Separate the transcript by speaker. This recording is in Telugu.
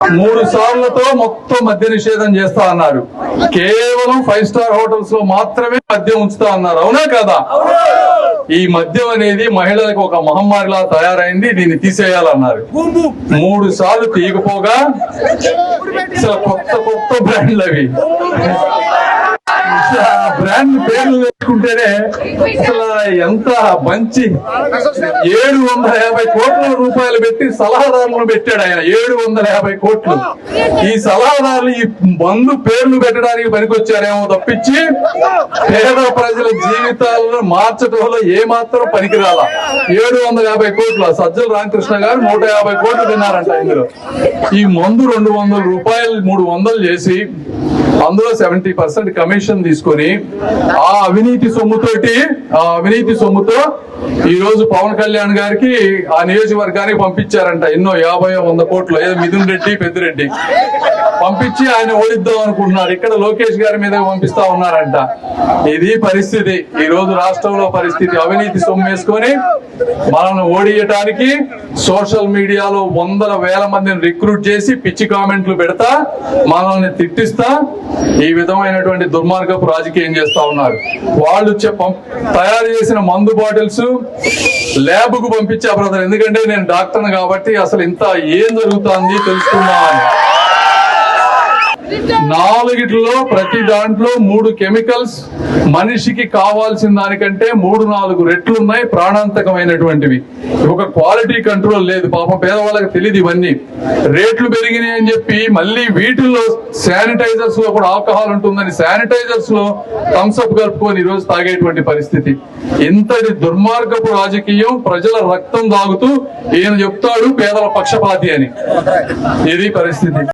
Speaker 1: మూడు సార్లతో మొత్తం మద్య నిషేధం చేస్తా అన్నారు. కేవలం ఫైవ్ స్టార్ హోటల్స్లో మాత్రమే మద్యం ఉంచుతా అన్నారు. అవునా కదా? ఈ మద్యం అనేది మహిళలకు ఒక మహమ్మారిలా తయారైంది దీన్ని తీసేయాలన్నారు. మూడు సార్లు తీయకపోగా కొత్త కొత్త బ్రాండ్లు అవి బ్రాండ్ పేర్లు పెట్టుకుంటేనే అసలు ఎంత మంచి ఏడు వందల యాభై కోట్ల రూపాయలు పెట్టి సలహాదారులను పెట్టాడు ఆయన. ఏడు వందల యాభై కోట్లు. ఈ సలహాదారులు ఈ మందు పేర్లు పెట్టడానికి పనికొచ్చారేమో తప్పించి పేద ప్రజల జీవితాలను మార్చడంలో ఏమాత్రం పనికిరాల. ఏడు వందల యాభై కోట్లు. సజ్జలు సజ్జల రామకృష్ణ గారు నూట యాభై కోట్లు తిన్నారంట ఇందులో ఈ మందు రెండు వందల రూపాయలు మూడు వందలు చేసి అందులో సెవెంటీ పర్సెంట్ కమిషన్ తీసుకొని ఆ అవినీతి సొమ్ముతోటి ఆ అవినీతి సొమ్ముతో ఈ రోజు పవన్ కళ్యాణ్ గారికి ఆ నియోజకవర్గానికి పంపించారంట. ఎన్నో యాభై వంద కోట్లు. ఏదో మిథున్ రెడ్డి పెద్దిరెడ్డి. పంపించి ఆయన ఓడిద్దాం అనుకుంటున్నారు. ఇక్కడ లోకేష్ గారి మీద పంపిస్తా ఉన్నారంట. ఇది పరిస్థితి. ఈ రోజు రాష్ట్రంలో పరిస్థితి. అవినీతి సొమ్ము వేసుకొని మనల్ని ఓడియటానికి సోషల్ మీడియాలో వందల వేల మందిని రిక్రూట్ చేసి పిచ్చి కామెంట్లు పెడతా మనల్ని తిట్టిస్తా ఈ విధమైనటువంటి దుర్మార్గపు రాజకీయం చేస్తా ఉన్నారు? వాళ్ళు తయారు చేసిన మందు బాటిల్స్ ల్యాబ్కు పంపించా బ్రదర్ ఎందుకంటే నేను డాక్టర్ కాబట్టి అసలు ఇంత ఏం జరుగుతుంది తెలుసుకుందామని. నాలుగిట్లో ప్రతి దాంట్లో మూడు కెమికల్స్ మనిషికి కావాల్సిన దానికంటే మూడు నాలుగు రెట్లు ఉన్నాయి ప్రాణాంతకమైనటువంటివి. ఒక క్వాలిటీ కంట్రోల్ లేదు. పాపం పేదవాళ్ళకి తెలియదు ఇవన్నీ. రేట్లు పెరిగినాయి అని చెప్పి మళ్ళీ వీటిల్లో శానిటైజర్స్లో కూడా ఆల్కహాల్ ఉంటుందని శానిటైజర్స్లో థమ్స్అప్ కలుపుకొని ఈరోజు రోజు తాగేటువంటి పరిస్థితి. ఇంతటి దుర్మార్గపు రాజకీయం ప్రజల రక్తం తాగుతూ ఈయన చెప్తాడు పేదల పక్షపాతి అని. ఇది పరిస్థితి.